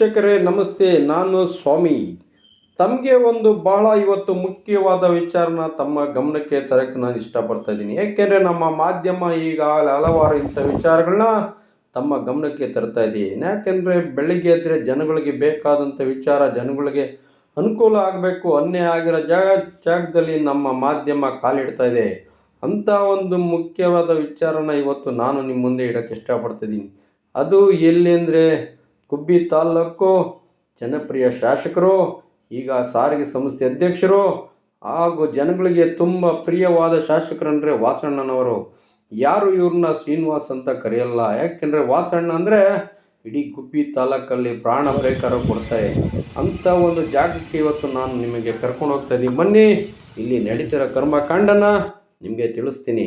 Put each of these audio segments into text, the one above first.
ವೀಕ್ಷಕರೇ, ನಮಸ್ತೆ, ನಾನು ಸ್ವಾಮಿ. ತಮಗೆ ಒಂದು ಬಹಳ ಇವತ್ತು ಮುಖ್ಯವಾದ ವಿಚಾರನ ತಮ್ಮ ಗಮನಕ್ಕೆ ತರಕ್ಕೆ ನಾನು ಇಷ್ಟಪಡ್ತಾ ಇದ್ದೀನಿ. ಏಕೆಂದರೆ ನಮ್ಮ ಮಾಧ್ಯಮ ಈಗಾಗಲೇ ಹಲವಾರು ಇಂಥ ವಿಚಾರಗಳನ್ನ ತಮ್ಮ ಗಮನಕ್ಕೆ ತರ್ತಾ ಇದೆ. ಯಾಕೆಂದರೆ ಬೆಳಿಗ್ಗೆ ಎದ್ದರೆ ಜನಗಳಿಗೆ ಬೇಕಾದಂಥ ವಿಚಾರ ಜನಗಳಿಗೆ ಅನುಕೂಲ ಆಗಬೇಕು, ಅನ್ಯಾಯ ಆಗಿರೋ ಜಾಗ, ಜಾಗದಲ್ಲಿ ನಮ್ಮ ಮಾಧ್ಯಮ ಕಾಲಿಡ್ತಾ ಇದೆ. ಅಂಥ ಒಂದು ಮುಖ್ಯವಾದ ವಿಚಾರನ ಇವತ್ತು ನಾನು ನಿಮ್ಮ ಮುಂದೆ ಇಡೋಕ್ಕೆ ಇಷ್ಟಪಡ್ತಿದ್ದೀನಿ ಅದು ಎಲ್ಲಿ ಅಂದರೆ ಗುಬ್ಬಿ ತಾಲ್ಲೂಕು ಜನಪ್ರಿಯ ಶಾಸಕರು, ಈಗ ಸಾರಿಗೆ ಸಂಸ್ಥೆ ಅಧ್ಯಕ್ಷರು ಹಾಗೂ ಜನಗಳಿಗೆ ತುಂಬ ಪ್ರಿಯವಾದ ಶಾಸಕರಂದರೆ ವಾಸಣ್ಣನವರು. ಯಾರು ಇವ್ರನ್ನ ಶ್ರೀನಿವಾಸ್ ಅಂತ ಕರೆಯಲ್ಲ? ಯಾಕೆಂದರೆ ವಾಸಣ್ಣ ಅಂದರೆ ಇಡೀ ಗುಬ್ಬಿ ತಾಲೂಕಲ್ಲಿ ಪ್ರಾಣ ಪ್ರಕಾರ ಕೊಡ್ತಾರೆ ಅಂಥ ಒಂದು ಜಾಗಕ್ಕೆ ಇವತ್ತು ನಾನು ನಿಮಗೆ ಕರ್ಕೊಂಡು ಹೋಗ್ತಾ ಇದ್ದೀನಿ. ಬನ್ನಿ, ಇಲ್ಲಿ ನಡೀತಿರೋ ಕರ್ಮಕಾಂಡನ ನಿಮಗೆ ತಿಳಿಸ್ತೀನಿ.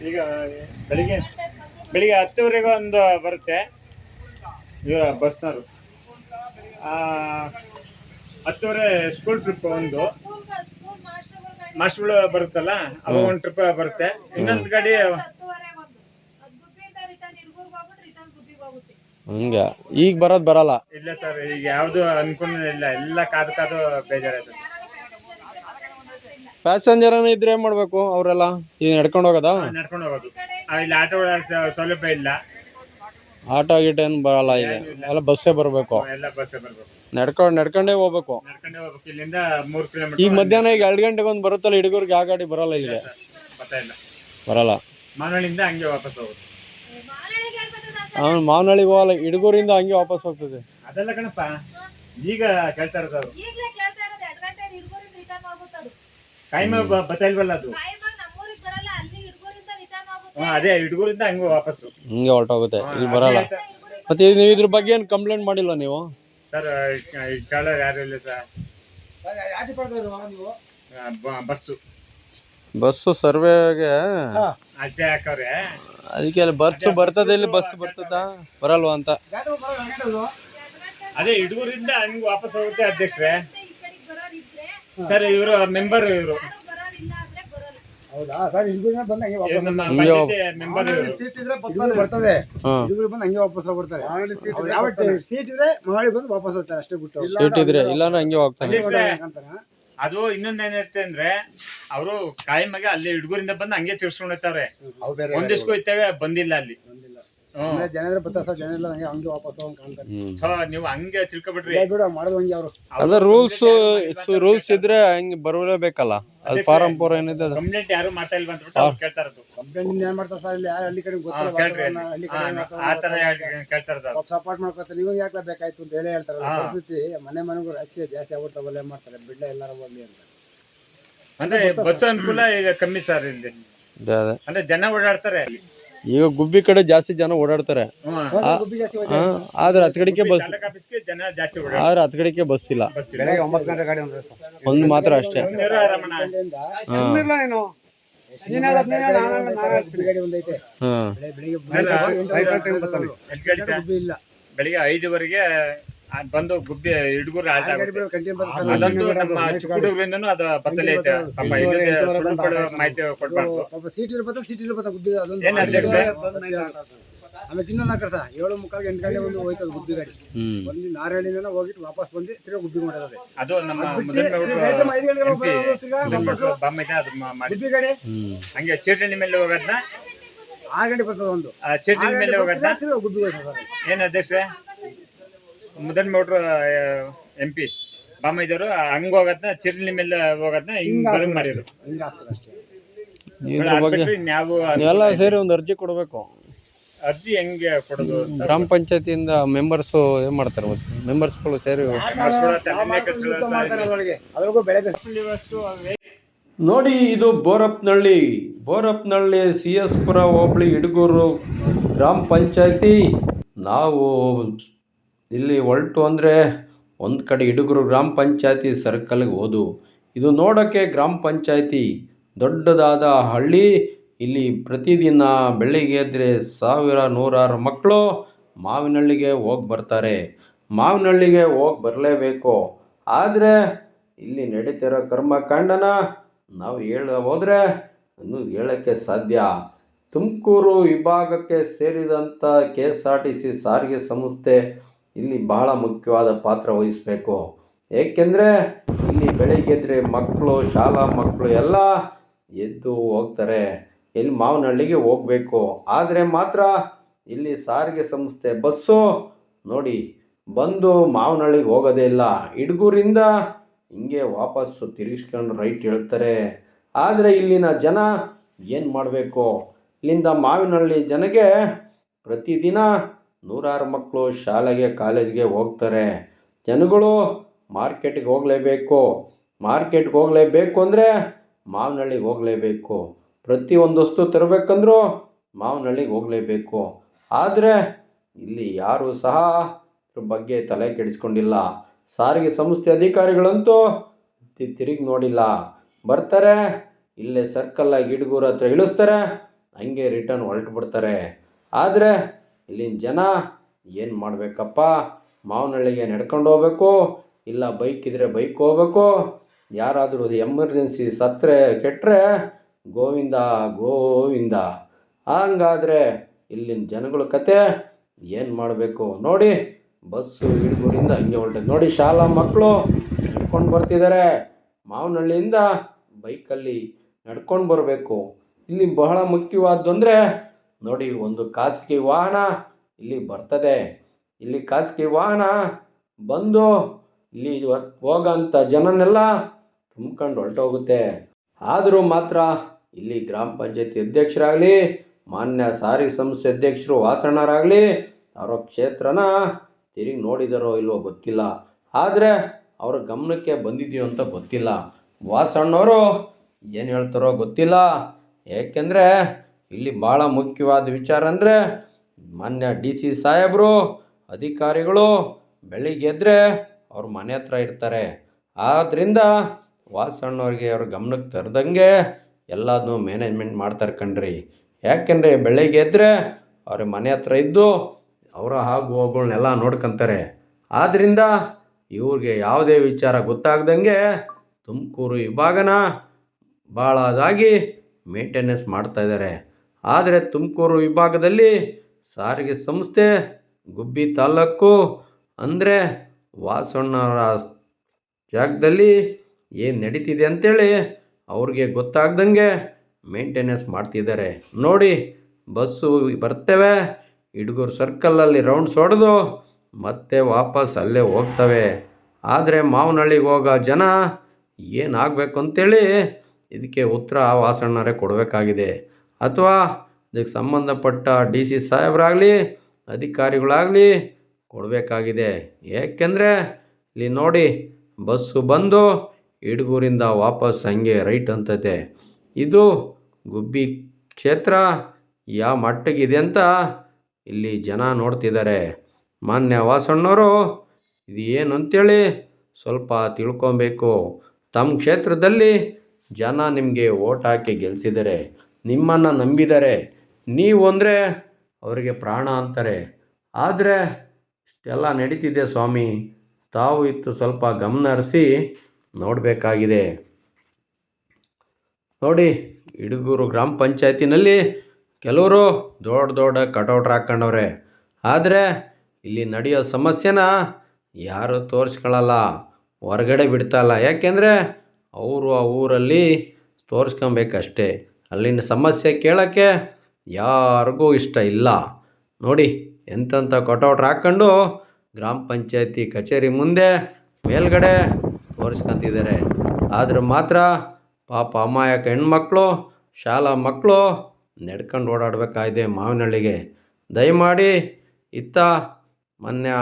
ಈಗ ಬೆಳಿಗ್ಗೆ ಬೆಳಿಗ್ಗೆ ಹತ್ತುವರೆಗೆ ಒಂದು ಬರುತ್ತೆ. ಇವ ಬಸ್ನವರು. ಹತ್ತುವರೆ ಸ್ಕೂಲ್ ಟ್ರಿಪ್ ಒಂದು. ಮಾಸ್ಟರ್ಗಳು ಬರುತ್ತಲ್ಲ ಅವಾಗ ಒಂದು ಟ್ರಿಪ್ ಬರುತ್ತೆ. ಇನ್ನೊಂದು ಗಾಡಿ ಹಂಗೆ. ಈಗ ಬರೋದು ಬರಲ್ಲ. ಇಲ್ಲ ಸರ್ ಈಗ ಯಾವುದು ಅನ್ಕೊಂಡಿಲ್ಲ ಇಲ್ಲ. ಎಲ್ಲ ಕಾದು ಕಾದು ಬೇಜಾರಾಯ್ತು. ಪ್ಯಾಸೆಂಜರ್ ಇದ್ರೆ ಏನ್ ಮಾಡ್ಬೇಕು ಅವರೆಲ್ಲ? ಈಗ ನಡ್ಕೊಂಡು ಹೋಗೋದಾ? ನಡ್ಕೊಂಡು ಹೋಗೋದು. ಇಲ್ಲಿ ಆಟೋ ಸೌಲಭ್ಯ ಇಲ್ಲ. ಆಟೋ ಗೀಟ ಏನು ಬರಲ್ಲ ಈಗ. ಎಲ್ಲ ಬಸ್ಸೇ ಬರಬೇಕು. ಎಲ್ಲ ಬಸ್ ಬರ್ಬೇಕು. ನಡ್ಕೊಂಡು ನಡ್ಕೊಂಡೇ ಹೋಗ್ಬೇಕು. ನಡ್ಕೊಂಡೇ ಹೋಗ್ಬೇಕು. ಇಲ್ಲಿಂದ ಮೂರು ಕಿಲೋಮೀಟರ್ ಈಗ ಮಧ್ಯಾಹ್ನ ಈಗ ಎರಡು ಗಂಟೆಗೆ ಒಂದು ಬರುತ್ತಲ್ಲ ಹಿಡುಗರಿಗೆ ಆ ಗಾಡಿ ಬರಲ್ಲ ಇಲ್ಲಿ ಬರಲ್ಲ. ಮಾನವಳ್ಳಿಯಿಂದ ಹಂಗೆ ವಾಪಸ್ ಹೋಗೋದು. ಅವನು ಮಾವನಹಳ್ಳಿಗೆ ಹೋಗಲ್ಲ ಹಿಡುಗೂರಿಂದ ಹಂಗೆ ವಾಪಸ್ ಹೋಗ್ತದೆ. ಅದೆಲ್ಲ ಕಣಪ್ಪ ಈಗ ಕೇಳ್ತಾ ಇರೋದು ಟೈಮ್ ಬರ್ತಾ ಅದು? ಟೈಮಾಗ ನಮ್ಮೂರಿಗೆ ಬರಲ್ಲ ಅಲ್ಲಿ ಹಿಡ್ಕೋರಿಂದ ರಿಟರ್ನ್ ಆಗುತ್ತೆ. ಅದೇ ಹುಡುಗರಿಂದ ಹಂಗೆ ವಾಪಸ್ಸು. ಹಿಂಗೆ ಹೊರಟೋಗುತ್ತೆ ಇಲ್ಲಿ ಬರಲ್ಲ. ಮತ್ತೆ ಇದು ನೀವು ಇದ್ರ ಬಗ್ಗೆ ಏನು ಕಂಪ್ಲೇಂಟ್ ಮಾಡಿಲ್ಲ ನೀವು? ಸರ್ ಕೇಳೋರು ಯಾರು ಇಲ್ಲ ಸರ್ ಬಸ್ಸು. ಬಸ್ಸು ಸರ್ವೆಗೆ? ಅಡ್ಡೆ ಹಾಕವ್ರೆ. ಅದಕ್ಕೆ ಅಲ್ಲಿ ಬಸ್ಸು ಬರ್ತದೆ ಇಲ್ಲಿ ಬಸ್ ಬರ್ತದಾ? ಬರಲ್ವಾ ಅಂತ? ಅದೇ ಹುಡುಗರಿಂದ ಹಂಗೆ ವಾಪಸ್ ಹೋಗುತ್ತೆ ಅಧ್ಯಕ್ಷರೇ. ಸರ್ ಇವರು ಮೆಂಬರ್ ಇವರು. ಯಾರು ಬರೋರಿಲ್ಲ ಅಂದ್ರೆ ಬರಲ್ಲ. ಹೌದಾ? ಸರ್ ಇಲ್ಗುನ ಬಂದು ಹಂಗೆ ವಾಪಸ್ ನಮ್ಮ ಹಿಂಗೆ ಪಂಚಾಯತಿ ಮೆಂಬರ್ ಇವರು. ಇಲ್ಗುರು ಬರ್ತದೆ. ಹಾಂ. ಬಂದು ಹಂಗೆ ವಾಪಸ್ ಹೋಗ್ಬಿಡ್ತಾರೆ. ಅವ್ರು ಯಾವ ಸೀಟ್ ಇದ್ರೆ ಬಂದು ವಾಪಸ್ ಹೋಗ್ತಾರೆ ಅಷ್ಟೇ ಬಿಟ್ಟು. ಸೀಟ್ ಇದ್ರೆ ಹಂಗೆ ಅದು ಇನ್ನೊಂದ್ ಏನೈತೆ ಅಂದ್ರೆ ಅವರು ಕಾಯಮ್ಮಗೆ ಅಲ್ಲಿ ಹುಡುಗರಿಂದ ಬಂದು ಹಂಗೆ ತಿರ್ಸ್ಕೊಂಡು ಹೋಗ್ತಾವ್ರೆ ಅವು ಬೇರೆ ಒಂದ್ ದಿವ್ಸಕ್ಕೂ ಇತ್ತಾಗ ಬಂದಿಲ್ಲ ಅಲ್ಲಿ. ಬರ್ತಾರೆ ಸರ್ ಜನ ಇಲ್ಲ ಹಂಗೆ ವಾಪಸ್ ಕಾಣ್ತಾರೆ. ನೀವು ಹಂಗೆ ತಿಳ್ಕೊಬಿಟ್ರಿ. ಇಲ್ಲ ಬಿಡು ಮಾಡೋದು ಹಂಗೆ ಅವರು. ಅದ ರೂಲ್ಸ್ ರೂಲ್ಸ್ ಇದ್ರೆ ಹಂಗೆ ಬರಲೇಬೇಕಲ್ಲ ಅದು ಫಾರಂ ಪೂರ ಏನಿದೆ ಅದು. ಕಂಪ್ಲೇಂಟ್ ಯಾರು ಮಾಡ್ತಾ ಇಲ್ವಾ ಅಂತ ಅವ್ರು ಕೇಳ್ತಾ ಇರೋದು. ಕಂಪ್ಲೇಂಟ್ ಏನ್ ಮಾಡ್ತಾರೆ ಸರ್? ಇಲ್ಲಿ ಯಾರು ಹಳ್ಳಿ ಕಡೆ ಗೊತ್ತಿಲ್ಲ ಕೇಳ್ರಿ ವಾತಾವರಣ, ಹಳ್ಳಿ ಕಡೆ ಏನ್ ಆ ಕೇಳ್ತಾ ಇರೋದು. ಸಪೋರ್ಟ್ ಮಾಡ್ಕೊತಾರೆ ನೀವು ಯಾಕೆ ಬೇಕಾಯ್ತು ಅಂತ ಹೇಳಿ ಹೇಳ್ತಾರೆ ಪರಿಸ್ಥಿತಿ ಮನೆ ಮನೆಗೂ ರಾಜಕೀಯ ಜಾಸ್ತಿ ಆಗ್ಬಿಡ್ತಾವಲ್ಲ ಏನ್ ಮಾಡ್ತಾರೆ? ಬಿಡ್ಲ ಎಲ್ಲಾರು ಹೋಗ್ಲಿ ಅಂತ. ಅಂದ್ರೆ ಬಸ್ ಅನುಕೂಲ ಈಗ ಕಮ್ಮಿ ಸರ್ ಇಲ್ಲಿ. ಅದೇ ಅದೇ. ಅಂದ್ರೆ ಜನ ಓಡಾಡ್ತಾರೆ ಈಗ ಗುಬ್ಬಿ ಕಡೆ ಜಾಸ್ತಿ ಜನ ಓಡಾಡ್ತಾರೆ. ಆದ್ರೆ ಹತ್ಕಡಿಕೆ ಬಸ್ ತಾಲೂಕ್ ಆಫೀಸ್ಗೆ ಜನ ಜಾಸ್ತಿ ಓಡಾಡ್ತಾರೆ. ಆದ್ರೆ ಹತ್ಕಡಿಕೆ ಬಸ್ ಇಲ್ಲ. ಬಸ್ ಇಲ್ಲ. ಬೆಳಗ್ಗೆ ಗಂಟೆ ಗಾಡಿ ಅಂದ್ರೆ ಸರ್ ಒಂದು ಮಾತ್ರ ಅಷ್ಟೇ. ಬೆಳಿಗ್ಗೆ ಐದುವರೆಗೆ ಆ ಬಂದು ಗುಬ್ಬಿ ಹುಡುಗರು ಆಟ ಆ. ಅದಂತೂ ನಮ್ಮ ಚಿಕ್ಕ ಹುಡುಗರಿಂದನೂ ಅದು ಬತ್ತಲೇ ಐತೆ. ಇಲ್ಲದೆ ಸುಳ್ಳು ಕೊಡೋ ಮಾಹಿತಿ ಕೊಡ್ಬಾರ್ದು. ಪಾಪ ಸೀಟ್ ಇರ್ಬೋದು ಸೀಟ್ ಇರ್ಬೋದು ಗುಬ್ಬಿ ಅದೊಂದು ಏನ್ ಅಧ್ಯಕ್ಷ? ಆಮೇಲೆ ಇನ್ನೊಂದು ಹಾಕರ್ತ ಏಳು ಮುಕ್ಕಾಲ್ ಎಂಟು ಗಂಟೆ ಒಂದು ಹೋಯ್ತದ ಗುಬ್ಬಿ ಗಾಡಿ. ಬಂದು ನಾರಾಯಣಿನ ಹೋಗಿಟ್ಟು ವಾಪಸ್ ಬಂದು ತಿರ್ಗಾ ಗುಬ್ಬಿ ಮಾಡೋದೇ ಅದು ನಮ್ಮ ಅದ್ ಅದು ಗುಬ್ಬಿ ಗಾಡಿ. ಹಂಗೆ ಚೀಟಣಿ ಮೇಲೆ ಹೋಗೋದ್ನ? ಆರು ಗಂಟೆ ಬರ್ತದ ಒಂದು. ಆ ಚೀಟಣಿ ಮೇಲೆ ಹೋಗೋದ್ನ? ಗುಬ್ಬಿ ಏನ್ ಅಧ್ಯಕ್ಷ? ಮುದನ್ ಮೌಡ್ರು ಎಂ ಪಿ. ಬಾಮೈದವರು ಹಂಗ ಹೋಗದ್ನ ಚಿರ್ಲಿ ಮೇಲೆ ಹೋಗೋದ್ನ ಹಿಂಗ್ ಬರಂಗ್ ಮಾಡಿದ್ರು. ಹಿಂಗೆ ಆಗ್ತದೆ ಅಷ್ಟೇ. ಇದ್ರ ಬಗ್ಗೆ ನಾವು ಎಲ್ಲ ಸೇರಿ ಒಂದು ಅರ್ಜಿ ಕೊಡಬೇಕು. ಅರ್ಜಿ ಹೆಂಗೆ ಕೊಡೋದು? ಗ್ರಾಮ ಪಂಚಾಯತಿಯಿಂದ ಮೆಂಬರ್ಸ್ ಏನ್ ಮಾಡ್ತಾರೆ ಮೆಂಬರ್ಸ್ ಮೆಂಬರ್ಸ್ಗಳು ಸೇರಿ ನೋಡಿ ಇದು ಬೋರಪ್ನಹಳ್ಳಿ ಬೋರಪ್ನಹಳ್ಳಿ ಸಿ ಎಸ್ ಪುರ ಹೋಬಳಿ ಇಡಗೂರು ಗ್ರಾಮ ಪಂಚಾಯತಿ. ನಾವು ಇಲ್ಲಿ ಹೊರಟು ಅಂದರೆ ಒಂದು ಕಡೆ ಹಿಡುಗರು ಗ್ರಾಮ ಪಂಚಾಯತಿ ಸರ್ಕಲ್ಗೆ ಹೋದು. ಇದು ನೋಡೋಕ್ಕೆ ಗ್ರಾಮ ಪಂಚಾಯತಿ ದೊಡ್ಡದಾದ ಹಳ್ಳಿ. ಇಲ್ಲಿ ಪ್ರತಿದಿನ ಬೆಳಿಗ್ಗೆ ಎದ್ದರೆ ಸಾವಿರ ನೂರಾರು ಮಕ್ಕಳು ಮಾವಿನಹಳ್ಳಿಗೆ ಹೋಗಿ ಬರ್ತಾರೆ. ಮಾವಿನಹಳ್ಳಿಗೆ ಹೋಗಿ ಬರಲೇಬೇಕು. ಆದರೆ ಇಲ್ಲಿ ನಡೀತಿರೋ ಕರ್ಮಕಾಂಡನ ನಾವು ಹೇಳ ಹೋದರೆ ಇನ್ನೂ ಹೇಳೋಕ್ಕೆ ಸಾಧ್ಯ. ತುಮಕೂರು ವಿಭಾಗಕ್ಕೆ ಸೇರಿದಂಥ K S R T C ಸಾರಿಗೆ ಸಂಸ್ಥೆ ಇಲ್ಲಿ ಬಹಳ ಮುಖ್ಯವಾದ ಪಾತ್ರ ವಹಿಸಬೇಕು. ಏಕೆಂದರೆ ಇಲ್ಲಿ ಬೆಳಿಗ್ಗೆ ಎದ್ದರೆ ಮಕ್ಕಳು ಶಾಲಾ ಮಕ್ಕಳು ಎಲ್ಲ ಎದ್ದು ಹೋಗ್ತಾರೆ. ಇಲ್ಲಿ ಮಾವನಹಳ್ಳಿಗೆ ಹೋಗಬೇಕು. ಆದರೆ ಮಾತ್ರ ಇಲ್ಲಿ ಸಾರಿಗೆ ಸಂಸ್ಥೆ ಬಸ್ಸು ನೋಡಿ ಬಂದು ಮಾವನಹಳ್ಳಿಗೆ ಹೋಗೋದೇ ಇಲ್ಲ. ಇಡ್ಗೂರಿಂದ ಹಿಂಗೆ ವಾಪಸ್ಸು ತಿರುಗಿಸ್ಕೊಂಡು ರೈಟ್ ಹೇಳ್ತಾರೆ. ಆದರೆ ಇಲ್ಲಿನ ಜನ ಏನು ಮಾಡಬೇಕು? ಇಲ್ಲಿಂದ ಮಾವಿನಹಳ್ಳಿ ಜನಗೆ ಪ್ರತಿದಿನ ನೂರಾರು ಮಕ್ಕಳು ಶಾಲೆಗೆ, ಕಾಲೇಜ್ಗೆ ಹೋಗ್ತಾರೆ. ಜನಗಳು ಮಾರ್ಕೆಟಿಗೆ ಹೋಗಲೇಬೇಕು. ಮಾರ್ಕೆಟ್ಗೆ ಹೋಗಲೇಬೇಕು ಅಂದರೆ ಮಾವನಹಳ್ಳಿಗೆ ಹೋಗಲೇಬೇಕು. ಪ್ರತಿಯೊಂದು ವಸ್ತು ತರಬೇಕಂದ್ರೂ ಮಾವನಹಳ್ಳಿಗೆ ಹೋಗಲೇಬೇಕು. ಆದರೆ ಇಲ್ಲಿ ಯಾರೂ ಸಹ ಇದ್ರ ಬಗ್ಗೆ ತಲೆ ಕೆಡಿಸ್ಕೊಂಡಿಲ್ಲ. ಸಾರಿಗೆ ಸಂಸ್ಥೆ ಅಧಿಕಾರಿಗಳಂತೂ ತಿರುಗಿ ನೋಡಿಲ್ಲ. ಬರ್ತಾರೆ, ಇಲ್ಲೇ ಸರ್ಕಲ್ಲಾಗಿ ಗಿಡಗೂರ ಹತ್ರ ಇಳಿಸ್ತಾರೆ, ಹಂಗೆ ರಿಟರ್ನ್ ಹೊರಟು ಬಿಡ್ತಾರೆ ಆದರೆ ಇಲ್ಲಿನ ಜನ ಏನು ಮಾಡಬೇಕಪ್ಪ? ಮಾವನಹಳ್ಳಿಗೆ ನಡ್ಕೊಂಡು ಹೋಗ್ಬೇಕು, ಇಲ್ಲ ಬೈಕ್ ಇದ್ದರೆ ಬೈಕ್ ಹೋಗ್ಬೇಕು. ಯಾರಾದರೂ ಎಮರ್ಜೆನ್ಸಿ ಸತ್ತರೆ ಕೆಟ್ಟರೆ ಗೋವಿಂದ ಗೋವಿಂದ. ಹಂಗಾದರೆ ಇಲ್ಲಿನ ಜನಗಳ ಕತೆ, ಏನು ಮಾಡಬೇಕು ನೋಡಿ. ಬಸ್ಸು ಇಡಗೂರಿಂದ ಹಂಗೆ ಹೊರಟೆ ನೋಡಿ ಶಾಲಾ ಮಕ್ಕಳು ನಡ್ಕೊಂಡು ಬರ್ತಿದ್ದಾರೆ ಮಾವನಹಳ್ಳಿಯಿಂದ ಬೈಕಲ್ಲಿ ನಡ್ಕೊಂಡು ಬರಬೇಕು. ಇಲ್ಲಿ ಬಹಳ ಮುಖ್ಯವಾದ್ದು ಅಂದರೆ ನೋಡಿ, ಒಂದು ಖಾಸಗಿ ವಾಹನ ಇಲ್ಲಿ ಬರ್ತದೆ. ಇಲ್ಲಿ ಖಾಸಗಿ ವಾಹನ ಬಂದು ಇಲ್ಲಿ ಹೋಗೋಂಥ ಜನನೆಲ್ಲ ತುಂಬ್ಕೊಂಡು ಹೊರಟೋಗುತ್ತೆ. ಆದರೂ ಮಾತ್ರ ಇಲ್ಲಿ ಗ್ರಾಮ ಪಂಚಾಯತಿ ಅಧ್ಯಕ್ಷರಾಗಲಿ, ಮಾನ್ಯ ಸಾರಿಗೆ ಸಂಸ್ಥೆ ಅಧ್ಯಕ್ಷರು, ವಾಸಣ್ಣರಾಗಲಿ, ಅವರ ಕ್ಷೇತ್ರನ ತಿರುಗಿ ನೋಡಿದಾರೋ ಇಲ್ವೋ ಗೊತ್ತಿಲ್ಲ. ಆದರೆ ಅವರ ಗಮನಕ್ಕೆ ಬಂದಿದೆಯೋ ಅಂತ ಗೊತ್ತಿಲ್ಲ. ವಾಸಣ್ಣವರು ಏನು ಹೇಳ್ತಾರೋ ಗೊತ್ತಿಲ್ಲ. ಏಕೆಂದರೆ ಇಲ್ಲಿ ಭಾಳ ಮುಖ್ಯವಾದ ವಿಚಾರ ಅಂದರೆ ಮಾನ್ಯ ಡಿ ಸಿ ಸಾಹೇಬರು, ಅಧಿಕಾರಿಗಳು ಬೆಳಿಗ್ಗೆ ಎದ್ದರೆ ಅವ್ರ ಮನೆ ಹತ್ರ ಇರ್ತಾರೆ. ಆದ್ದರಿಂದ ವಾಸಣ್ಣವ್ರಿಗೆ ಅವ್ರ ಗಮನಕ್ಕೆ ತರದಂಗೆ ಎಲ್ಲದನ್ನೂ ಮ್ಯಾನೇಜ್ಮೆಂಟ್ ಮಾಡ್ತಾರೆ ಕಣ್ರಿ. ಯಾಕೆಂದರೆ ಬೆಳಿಗ್ಗೆ ಎದ್ದರೆ ಅವ್ರ ಮನೆ ಹತ್ರ ಇದ್ದು ಅವರ ಆಗು ಹೋಗುಗಳನ್ನೆಲ್ಲ ನೋಡ್ಕೊಂತಾರೆ. ಆದ್ದರಿಂದ ಇವ್ರಿಗೆ ಯಾವುದೇ ವಿಚಾರ ಗೊತ್ತಾಗ್ದಂಗೆ ತುಮಕೂರು ವಿಭಾಗನ ಭಾಳ ಅದಾಗಿ ಮೇಂಟೆನೆನ್ಸ್ ಮಾಡ್ತಾ ಇದ್ದಾರೆ ಆದರೆ ತುಮಕೂರು ವಿಭಾಗದಲ್ಲಿ ಸಾರಿಗೆ ಸಂಸ್ಥೆ, ಗುಬ್ಬಿ ತಾಲೂಕು ಅಂದರೆ ವಾಸಣ್ಣರ ಜಾಗದಲ್ಲಿ ಏನು ನಡೀತಿದೆ ಅಂತೇಳಿ ಅವ್ರಿಗೆ ಗೊತ್ತಾಗ್ದಂಗೆ ಮೇಂಟೆನೆನ್ಸ್ ಮಾಡ್ತಿದ್ದಾರೆ. ನೋಡಿ, ಬಸ್ಸು ಬರ್ತೇವೆ ಹಿಡ್ಗೂರು ಸರ್ಕಲಲ್ಲಿ ರೌಂಡ್ಸ್ ಹೊಡೆದು ಮತ್ತೆ ವಾಪಸ್ ಅಲ್ಲೇ ಹೋಗ್ತವೆ. ಆದರೆ ಮಾವನಹಳ್ಳಿಗೆ ಹೋಗೋ ಜನ ಏನಾಗಬೇಕು ಅಂತೇಳಿ ಇದಕ್ಕೆ ಉತ್ತರ ವಾಸಣ್ಣರೇ ಕೊಡಬೇಕಾಗಿದೆ. ಅಥವಾ ಇದಕ್ಕೆ ಸಂಬಂಧಪಟ್ಟ ಡಿ ಸಿ ಸಾಹೇಬರಾಗಲಿ, ಅಧಿಕಾರಿಗಳಾಗಲಿ ಕೊಡಬೇಕಾಗಿದೆ. ಏಕೆಂದರೆ ಇಲ್ಲಿ ನೋಡಿ, ಬಸ್ಸು ಬಂದು ಇಡಗೂರಿಂದ ವಾಪಸ್ ಹಂಗೆ ರೈಟ್ ಅಂತತೆ. ಇದು ಗುಬ್ಬಿ ಕ್ಷೇತ್ರ ಯಾವ ಮಟ್ಟಗಿದೆ ಅಂತ ಇಲ್ಲಿ ಜನ ನೋಡ್ತಿದ್ದಾರೆ. ಮಾನ್ಯ ವಾಸಣ್ಣವರು, ಇದು ಏನು ಅಂತೇಳಿ ಸ್ವಲ್ಪ ತಿಳ್ಕೊಬೇಕು. ತಮ್ಮ ಕ್ಷೇತ್ರದಲ್ಲಿ ಜನ ನಿಮಗೆ ಓಟ್ ಹಾಕಿ ಗೆಲ್ಲಿಸಿದ್ದಾರೆ ನಿಮ್ಮನ್ನು ನಂಬಿದರೆ ನೀವು ಅಂದರೆ ಅವರಿಗೆ ಪ್ರಾಣ ಅಂತಾರೆ. ಆದರೆ ಇಷ್ಟೆಲ್ಲ ನಡೀತಿದೆ ಸ್ವಾಮಿ. ತಾವು ಇತ್ತು ಸ್ವಲ್ಪ ಗಮನ ಹರಿಸಿ ನೋಡಬೇಕಾಗಿದೆ. ನೋಡಿ, ಇಡಗೂರು ಗ್ರಾಮ ಪಂಚಾಯತಿನಲ್ಲಿ ಕೆಲವರು ದೊಡ್ಡ ದೊಡ್ಡ ಕಟೌಟ್ರ್ ಹಾಕ್ಕೊಂಡವ್ರೆ. ಆದರೆ ಇಲ್ಲಿ ನಡೆಯೋ ಸಮಸ್ಯೆನ ಯಾರು ತೋರಿಸ್ಕೊಳ್ಳಲ್ಲ ಹೊರಗಡೆ ಬಿಡ್ತಾಯಿಲ್ಲ ಯಾಕೆಂದರೆ ಅವರು ಆ ಊರಲ್ಲಿ ತೋರಿಸ್ಕೊಬೇಕಷ್ಟೇ. ಅಲ್ಲಿನ ಸಮಸ್ಯೆ ಕೇಳೋಕ್ಕೆ ಯಾರಿಗೂ ಇಷ್ಟ ಇಲ್ಲ. ನೋಡಿ, ಎಂತೆಂಥ ಕಟೌಟ್ರ್ ಹಾಕ್ಕೊಂಡು ಗ್ರಾಮ ಪಂಚಾಯತಿ ಕಚೇರಿ ಮುಂದೆ ಮೇಲ್ಗಡೆ ತೋರಿಸ್ಕೊಂತಿದ್ದಾರೆ. ಆದರೆ ಮಾತ್ರ ಪಾಪ ಅಮಾಯಕ ಹೆಣ್ಮಕ್ಳು, ಶಾಲಾ ಮಕ್ಕಳು ನಡ್ಕೊಂಡು ಓಡಾಡಬೇಕಾಗಿದೆ ಮಾವಿನಹಳ್ಳಿಗೆ. ದಯಮಾಡಿ ಇತ್ತ ಮೊನ್ನೆ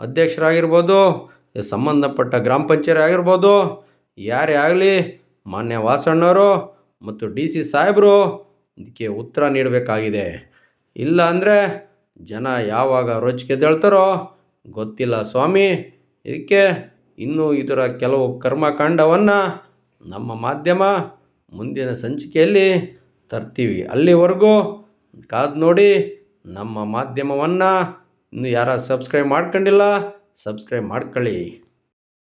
ಅಧ್ಯಕ್ಷರಾಗಿರ್ಬೋದು, ಸಂಬಂಧಪಟ್ಟ ಗ್ರಾಮ ಪಂಚಾಯತಿ ಆಗಿರ್ಬೋದು, ಯಾರೇ ಆಗಲಿ ಮಾನ್ಯ ವಾಸಣ್ಣವರು ಮತ್ತು ಡಿ ಸಿ ಸಾಹೇಬರು ಇದಕ್ಕೆ ಉತ್ತರ ನೀಡಬೇಕಾಗಿದೆ. ಇಲ್ಲ ಅಂದರೆ ಜನ ಯಾವಾಗ ರೋಚಿಗೆದ್ದೇಳ್ತಾರೋ ಗೊತ್ತಿಲ್ಲ ಸ್ವಾಮಿ. ಇದಕ್ಕೆ ಇನ್ನೂ ಇದರ ಕೆಲವು ಕರ್ಮಕಾಂಡವನ್ನು ನಮ್ಮ ಮಾಧ್ಯಮ ಮುಂದಿನ ಸಂಚಿಕೆಯಲ್ಲಿ ತರ್ತೀವಿ. ಅಲ್ಲಿವರೆಗೂ ಕಾದು ನೋಡಿ ನಮ್ಮ ಮಾಧ್ಯಮವನ್ನು ಇನ್ನು ಯಾರು ಸಬ್ಸ್ಕ್ರೈಬ್ ಮಾಡ್ಕೊಂಡಿಲ್ಲ ಸಬ್ಸ್ಕ್ರೈಬ್ ಮಾಡ್ಕೊಳ್ಳಿ.